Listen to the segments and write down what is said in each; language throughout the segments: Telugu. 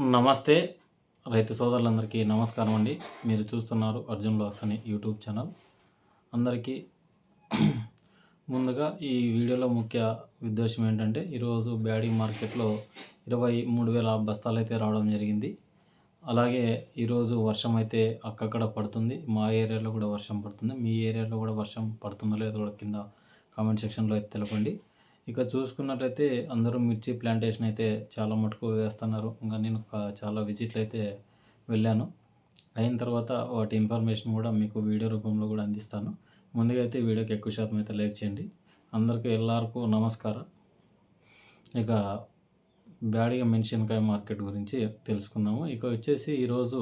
నమస్తే. రైతు సోదరులందరికీ నమస్కారం అండి. మీరు చూస్తున్నారు అర్జున్ లాస్ అనే యూట్యూబ్ ఛానల్. అందరికీ ముందుగా ఈ వీడియోలో ముఖ్య ఉద్దేశం ఏంటంటే ఈరోజు బ్యాడీ మార్కెట్లో ఇరవై మూడు వేల బస్తాలు అయితే రావడం జరిగింది. అలాగే ఈరోజు వర్షం అయితే అక్కక్కడ పడుతుంది. మా ఏరియాలో కూడా వర్షం పడుతుంది. మీ ఏరియాలో కూడా వర్షం పడుతుందో లేదో కూడా కింద కామెంట్ సెక్షన్లో అయితే తెలపండి. ఇక చూసుకున్నట్లయితే అందరూ మిర్చి ప్లాంటేషన్ అయితే చాలా మటుకు వేస్తున్నారు. ఇంకా నేను చాలా విజిట్లు అయితే వెళ్ళాను. అయిన తర్వాత వాటి ఇన్ఫర్మేషన్ కూడా మీకు వీడియో రూపంలో కూడా అందిస్తాను. ముందుగా అయితే వీడియోకి ఎక్కువ శాతం అయితే లైక్ చేయండి. అందరికీ ఎల్లరికూ నమస్కారం. ఇక బ్యాడిగా మెన్షన్కాయ మార్కెట్ గురించి తెలుసుకుందాము. ఇక వచ్చేసి ఈరోజు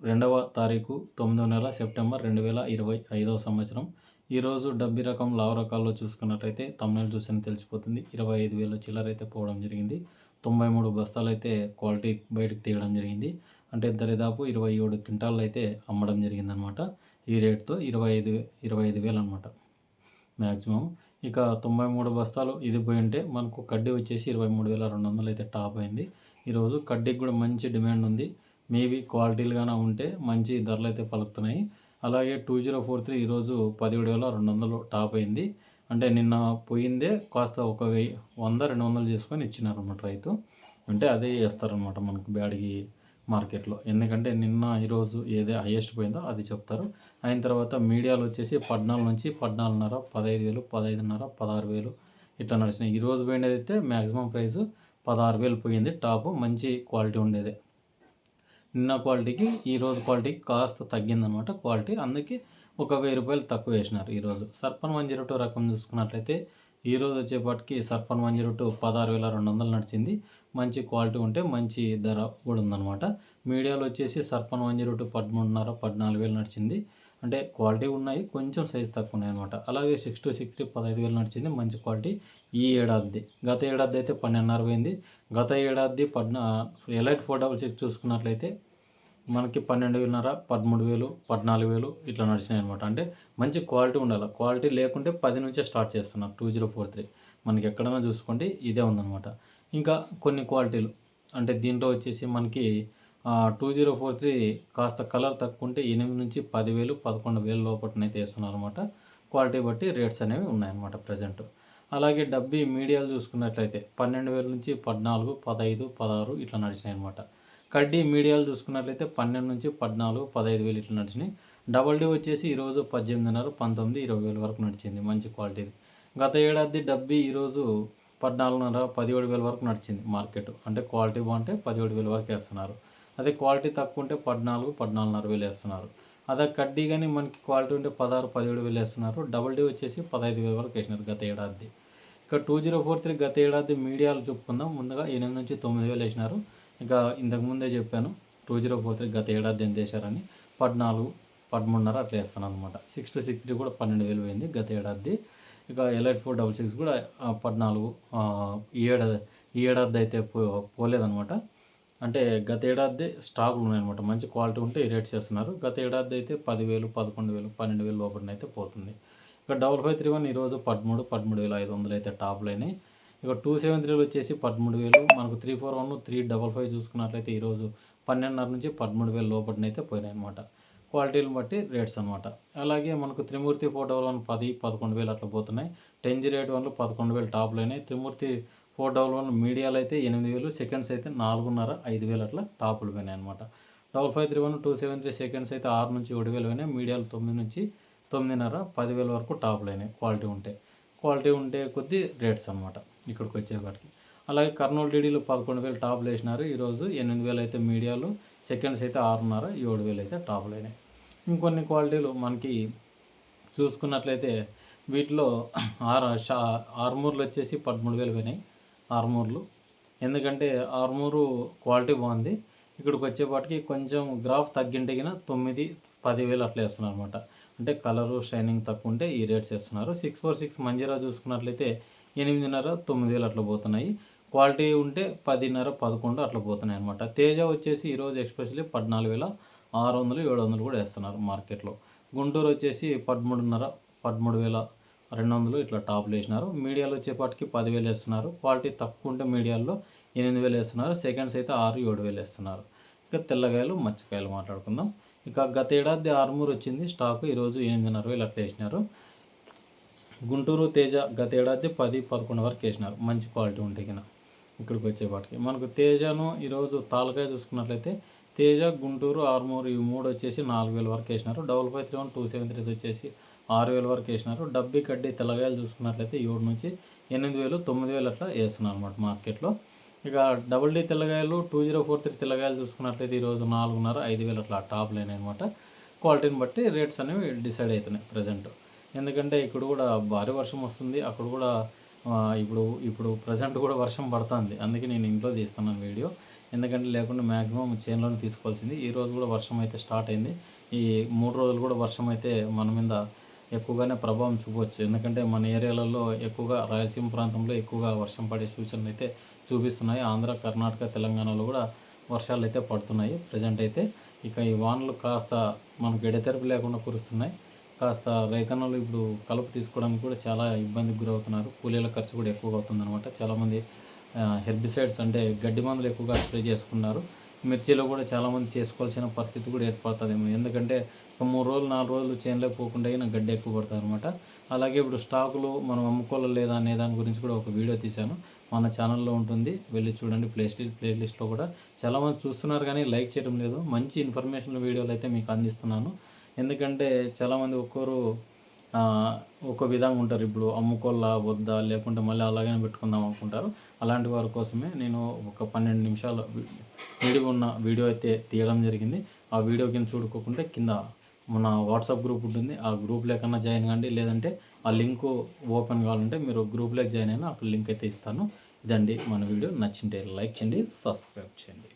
రెండవ తారీఖు తొమ్మిదవ నెల సెప్టెంబర్ రెండు వేల ఇరవై ఐదవ సంవత్సరం. ఈరోజు డబ్బి రకం లావు రకాల్లో చూసుకున్నట్టయితే తమిళ చూసిన తెలిసిపోతుంది. ఇరవై ఐదు వేల చిల్లర అయితే పోవడం జరిగింది. తొంభై మూడు బస్తాలు అయితే క్వాలిటీ బయటకు తీయడం జరిగింది. అంటే దరిదాపు ఇరవై ఏడు క్వింటాళ్ళు అయితే అమ్మడం జరిగిందనమాట. ఈ రేట్తో ఇరవై ఐదు ఇరవై ఐదు వేలు అనమాట మ్యాక్సిమం ఇక తొంభై మూడు బస్తాలు ఇది పోయి ఉంటే మనకు కడ్డీ వచ్చేసి ఇరవై మూడు వేల రెండు వందలు అయితే టాప్ అయింది. ఈరోజు కడ్డీకి కూడా మంచి డిమాండ్ ఉంది. మేబీ క్వాలిటీలుగానే ఉంటే మంచి ధరలు అయితే పలుకుతున్నాయి. అలాగే టూ జీరో ఫోర్ త్రీ ఈరోజు పదిహేడు వేల రెండు వందలు టాప్ అయింది. అంటే నిన్న పోయిందే కాస్త ఒక వెయ్యి వంద రెండు వందలు చేసుకొని ఇచ్చినారన్నమాట రైతు. అంటే అదే చేస్తారనమాట మనకు బ్యాడ్కి మార్కెట్లో. ఎందుకంటే నిన్న ఈరోజు ఏదే హైయెస్ట్ పోయిందో అది చెప్తారు. అయిన తర్వాత మీడియాలో వచ్చేసి పద్నాలుగు నుంచి పద్నాలుగున్నర పదహైదు వేలు పదహైదున్నర పదహారు వేలు ఇట్లా నడిచినాయి. ఈరోజు పోయినది అయితే మ్యాక్సిమం ప్రైస్ పదహారు వేలు పోయింది టాప్. మంచి క్వాలిటీ ఉండేది. నిన్న క్వాలిటీకి ఈ రోజు క్వాలిటీకి కాస్త తగ్గిందనమాట క్వాలిటీ. అందుకే ఒక వెయ్యి రూపాయలు తక్కువ వేసినారు ఈరోజు సర్పన్ వన్ జీరో టూ రకం చూసుకున్నట్లయితే ఈరోజు వచ్చేపాటికి సర్పన్ వన్ జీరో టూ పదహారు వేల రెండు వందలు నడిచింది. మంచి క్వాలిటీ ఉంటే మంచి ధర కూడా ఉందన్నమాట మీడియాలో వచ్చేసి సర్పన్ వన్ జీరో టూ పదమూడున్నర పద్నాలుగు వేలు నడిచింది. అంటే క్వాలిటీ ఉన్నాయి కొంచెం సైజ్ తక్కువ ఉన్నాయి అనమాట. అలాగే సిక్స్ టు సిక్స్ త్రీ పదహైదు వేలు నడిచింది మంచి క్వాలిటీ ఈ ఏడాది గత ఏడాది అయితే పన్నెండున్నర పోయింది. గత ఏడాది పద్నా ఎలైట్ ఫోర్ డబల్ సిక్స్ చూసుకున్నట్లయితే మనకి పన్నెండు వేలున్నర పదమూడు వేలు పద్నాలుగు వేలు ఇట్లా నడిచినాయి అనమాట అంటే మంచి క్వాలిటీ ఉండాలి. క్వాలిటీ లేకుంటే పది నుంచే స్టార్ట్ చేస్తున్నారు టూ జీరో ఫోర్ త్రీ. మనకి ఎక్కడైనా చూసుకోండి ఇదే ఉందన్నమాట. ఇంకా కొన్ని క్వాలిటీలు. అంటే దీంట్లో వచ్చేసి మనకి టూ జీరో ఫోర్ త్రీ కాస్త కలర్ తక్కువ ఉంటే ఎనిమిది నుంచి పదివేలు పదకొండు వేలు లోపలనైతే వేస్తున్నారు అనమాట క్వాలిటీ బట్టి రేట్స్ అనేవి ఉన్నాయన్నమాట ప్రజెంట్. అలాగే డబ్బీ మీడియాలు చూసుకున్నట్లయితే పన్నెండు వేల నుంచి పద్నాలుగు పదహైదు పదహారు ఇట్లా నడిచినాయి అనమాట కడ్డీ మీడియాలు చూసుకున్నట్లయితే పన్నెండు నుంచి పద్నాలుగు పదహైదు వేలు ఇట్లా నడిచినాయి. డబల్ డీ వచ్చేసి ఈరోజు పద్దెనిమిదిన్నర పంతొమ్మిది ఇరవై వేల వరకు నడిచింది. మంచి క్వాలిటీది గత ఏడాది డబ్బీ ఈరోజు పద్నాలుగున్నర పదిహేడు వేల వరకు నడిచింది మార్కెట్. అంటే క్వాలిటీ బాగుంటే పదిహేడు వేల వరకు వేస్తున్నారు. అదే క్వాలిటీ తక్కువ ఉంటే పద్నాలుగు పద్నాలుగున్నర వేలు వేస్తున్నారు. అదే కడ్డీ కానీ మనకి క్వాలిటీ ఉంటే పదహారు పదిహేడు వేలు వేస్తున్నారు. డబల్ డీ వచ్చేసి పదహైదు వేల వరకు వేసినారు గత ఏడాది. ఇక టూ జీరో ఫోర్ త్రీ గత ఏడాది మీడియాలు చెప్పుకుందాం ముందుగా ఎనిమిది నుంచి తొమ్మిది వేలు వేసినారు. ఇంకా ఇంతకుముందే చెప్పాను టూ జీరో ఫోర్ త్రీ గత ఏడాది ఎంత వేశారని పద్నాలుగు పదమూడున్నర అట్లా వేస్తాను అనమాట సిక్స్ టు సిక్స్ త్రీ కూడా పన్నెండు వేలు పోయింది గత ఏడాది. ఇక ఎలైట్ ఫోర్ డబల్ సిక్స్ కూడా పద్నాలుగు ఈ ఏడాది ఈ ఏడాది అయితే పో పోలేదనమాట అంటే గత ఏడాది స్టాకులు ఉన్నాయన్నమాట మంచి క్వాలిటీ ఉంటే ఈ రేట్స్ చేస్తున్నారు. గత ఏడాది అయితే పదివేలు పదకొండు వేలు పన్నెండు వేలు లోపలనైతే పోతుంది. ఇక డబల్ ఫైవ్ త్రీ వన్ ఈరోజు పదమూడు పదమూడు వేల ఐదు వందలు అయితే టాప్లు అయినాయి. ఇక టూ సెవెన్ త్రీలు వచ్చేసి పదమూడు వేలు. మనకు three four one three double five చూసుకున్నట్లయితే ఈరోజు పన్నెండున్నర నుంచి పదమూడు వేలు లోపలనైతే పోయినాయి అనమాట క్వాలిటీలను బట్టి రేట్స్ అనమాట అలాగే మనకు త్రిమూర్తి ఫోర్ డబల్ వన్ పది పదకొండు వేలు అట్లా పోతున్నాయి. టెన్ జీరో రేట్ వన్లు పదకొండు వేలు టాప్లు అయినాయి. త్రిమూర్తి ఫోర్ డబల్ వన్ మీడియాలు అయితే ఎనిమిది వేలు సెకండ్స్ అయితే నాలుగున్నర ఐదు వేలు అట్లా టాపులు పోయినాయి అనమాట double five three one two seven three seconds అయితే ఆరు నుంచి ఏడు వేలు పోయినాయి. మీడియాలు తొమ్మిది నుంచి తొమ్మిదిన్నర పదివేల వరకు టాపులు అయినాయి క్వాలిటీ ఉంటే. క్వాలిటీ ఉంటే కొద్దీ రేట్స్ అనమాట ఇక్కడికి వచ్చేవాటికి అలాగే కర్నూలు డీడీలు పదకొండు వేలు టాప్లు వేసినారు. ఈరోజు ఎనిమిది వేలు అయితే మీడియాలు సెకండ్స్ అయితే ఆరున్నర ఏడు వేలు అయితే టాపులు అయినాయి. ఇంకొన్ని క్వాలిటీలు మనకి చూసుకున్నట్లయితే వీటిలో ఆర్ షా ఆర్మూర్లు వచ్చేసి పదమూడు వేలు పోయినాయి. ఆర్మూర్లు. ఎందుకంటే ఆర్మూరు క్వాలిటీ బాగుంది. ఇక్కడికి వచ్చేపాటికి కొంచెం గ్రాఫ్ తగ్గింటిగిన తొమ్మిది పదివేలు అట్లా వేస్తున్నారు అనమాట అంటే కలరు షైనింగ్ తక్కువ ఉంటే ఈ రేట్స్ వేస్తున్నారు. సిక్స్ ఫోర్ సిక్స్ మంజీరా చూసుకున్నట్లయితే ఎనిమిదిన్నర తొమ్మిది వేలు అట్లా పోతున్నాయి. క్వాలిటీ ఉంటే పదిన్నర పదకొండు అట్లా పోతున్నాయి అనమాట తేజ వచ్చేసి ఈరోజు ఎక్స్ప్రెస్లీ పద్నాలుగు వేల ఆరు వందలు ఏడు వందలు కూడా వేస్తున్నారు మార్కెట్లో. గుంటూరు వచ్చేసి పదమూడున్నర పదమూడు వేల రెండు వందలు ఇట్లా టాప్లు వేసినారు. మీడియాలో వచ్చేపాటికి పదివేలు వేస్తున్నారు. క్వాలిటీ తక్కువ ఉంటే మీడియాల్లో ఎనిమిది వేలు వేస్తున్నారు. సెకండ్స్ అయితే ఆరు ఏడు వేలు వేస్తున్నారు. ఇక తెల్లకాయలు మచ్చకాయలు మాట్లాడుకుందాం. ఇక గత ఏడాది ఆరుమూరు వచ్చింది. స్టాకు ఈరోజు ఎనిమిదిన్నర వేలు అట్లా వేసినారు. గుంటూరు తేజ గతేడాది పది పదకొండు వరకు వేసినారు. మంచి క్వాలిటీ ఉంటాయి కింద ఇక్కడికి వచ్చేపాటికి మనకు తేజను ఈరోజు తాలకాయ చూసుకున్నట్లయితే తేజ గుంటూరు ఆర్మూరు ఈ మూడు వచ్చేసి నాలుగు వేల వరకు వేసినారు. Double five three one two seven three వచ్చేసి ఆరు వేల వరకు వేసినారు. డబ్బి కడ్డీ తెల్లగాయలు చూసుకున్నట్లయితే ఏడు నుంచి ఎనిమిది వేలు తొమ్మిది వేలు అట్లా వేస్తున్నారు అనమాట మార్కెట్లో. ఇక డబుల్ డీ తెల్లగాయలు టూ జీరో ఫోర్ త్రీ తెల్లగాయలు చూసుకున్నట్లయితే ఈరోజు నాలుగున్నర ఐదు వేలు అట్లా టాప్ లైన్ అనమాట క్వాలిటీని బట్టి రేట్స్ అనేవి డిసైడ్ అవుతున్నాయి ప్రజెంట్. ఎందుకంటే ఇక్కడ కూడా భారీ వర్షం వస్తుంది. అక్కడ కూడా ఇప్పుడు ఇప్పుడు ప్రజెంట్ కూడా వర్షం పడుతుంది. అందుకే నేను ఇంట్లో తీస్తున్నాను వీడియో. ఎందుకంటే లేకుండా మ్యాక్సిమం చేనులోనే తీసుకోవాల్సింది. ఈ రోజు కూడా వర్షం అయితే స్టార్ట్ అయింది. ఈ మూడు రోజులు కూడా వర్షం అయితే మన మీద ఎక్కువగానే ప్రభావం చూపవచ్చు ఎందుకంటే మన ఏరియాలలో ఎక్కువగా రాయలసీమ ప్రాంతంలో ఎక్కువగా వర్షం పడే సూచనలు అయితే చూపిస్తున్నాయి. ఆంధ్ర కర్ణాటక తెలంగాణలో కూడా వర్షాలు అయితే పడుతున్నాయి. ప్రజెంట్ అయితే ఇక ఈ వానలు కాస్త మనకు ఎడతెరపు లేకుండా కురుస్తున్నాయి. కాస్త రైతన్నలు ఇప్పుడు కలుపు తీసుకోవడానికి కూడా చాలా ఇబ్బందికి గురవుతున్నారు. కూలీల ఖర్చు కూడా ఎక్కువగా అవుతుందన్నమాట. చాలామంది హెర్బిసైడ్స్ అంటే గడ్డి మందులు ఎక్కువగా స్ప్రే చేసుకున్నారు మిర్చిలో కూడా చాలామంది చేసుకోవాల్సిన పరిస్థితి కూడా ఏర్పడుతుందేమో. ఎందుకంటే ఒక మూడు రోజులు నాలుగు రోజులు చేనులో పోకుండా అయినా గడ్డి ఎక్కువ పడుతుంది అనమాట అలాగే ఇప్పుడు స్టాకులు మనం అమ్ముకోవాలి లేదా అనే దాని గురించి కూడా ఒక వీడియో తీశాను. మన ఛానల్లో ఉంటుంది. వెళ్ళి చూడండి. ప్లే ప్లేలిస్ట్లో కూడా చాలామంది చూస్తున్నారు కానీ లైక్ చేయడం లేదు. మంచి ఇన్ఫర్మేషన్ వీడియోలు అయితే మీకు అందిస్తున్నాను. ఎందుకంటే చాలామంది ఒక్కరు ఒక విధంగా ఉంటారు. ఇప్పుడు అమ్ముకోలా వద్దా లేకుంటే మళ్ళీ అలాగనే పెట్టుకుందాం అనుకుంటారు. అలాంటి వారి కోసమే నేను ఒక పన్నెండు నిమిషాల వీడియో ఉన్న వీడియో అయితే తీయడం జరిగింది. ఆ వీడియో కింద చూడుకోకుంటే కింద మన వాట్సాప్ గ్రూప్ ఉంటుంది. ఆ గ్రూప్ లేకన్నా జాయిన్ కండి. లేదంటే ఆ లింక్ ఓపెన్ కావాలంటే మీరు గ్రూప్లోకి జాయిన్ అయినా అక్కడ లింక్ అయితే ఇస్తాను. ఇదండి మన వీడియో. నచ్చింటే లైక్ చేయండి సబ్స్క్రైబ్ చేయండి.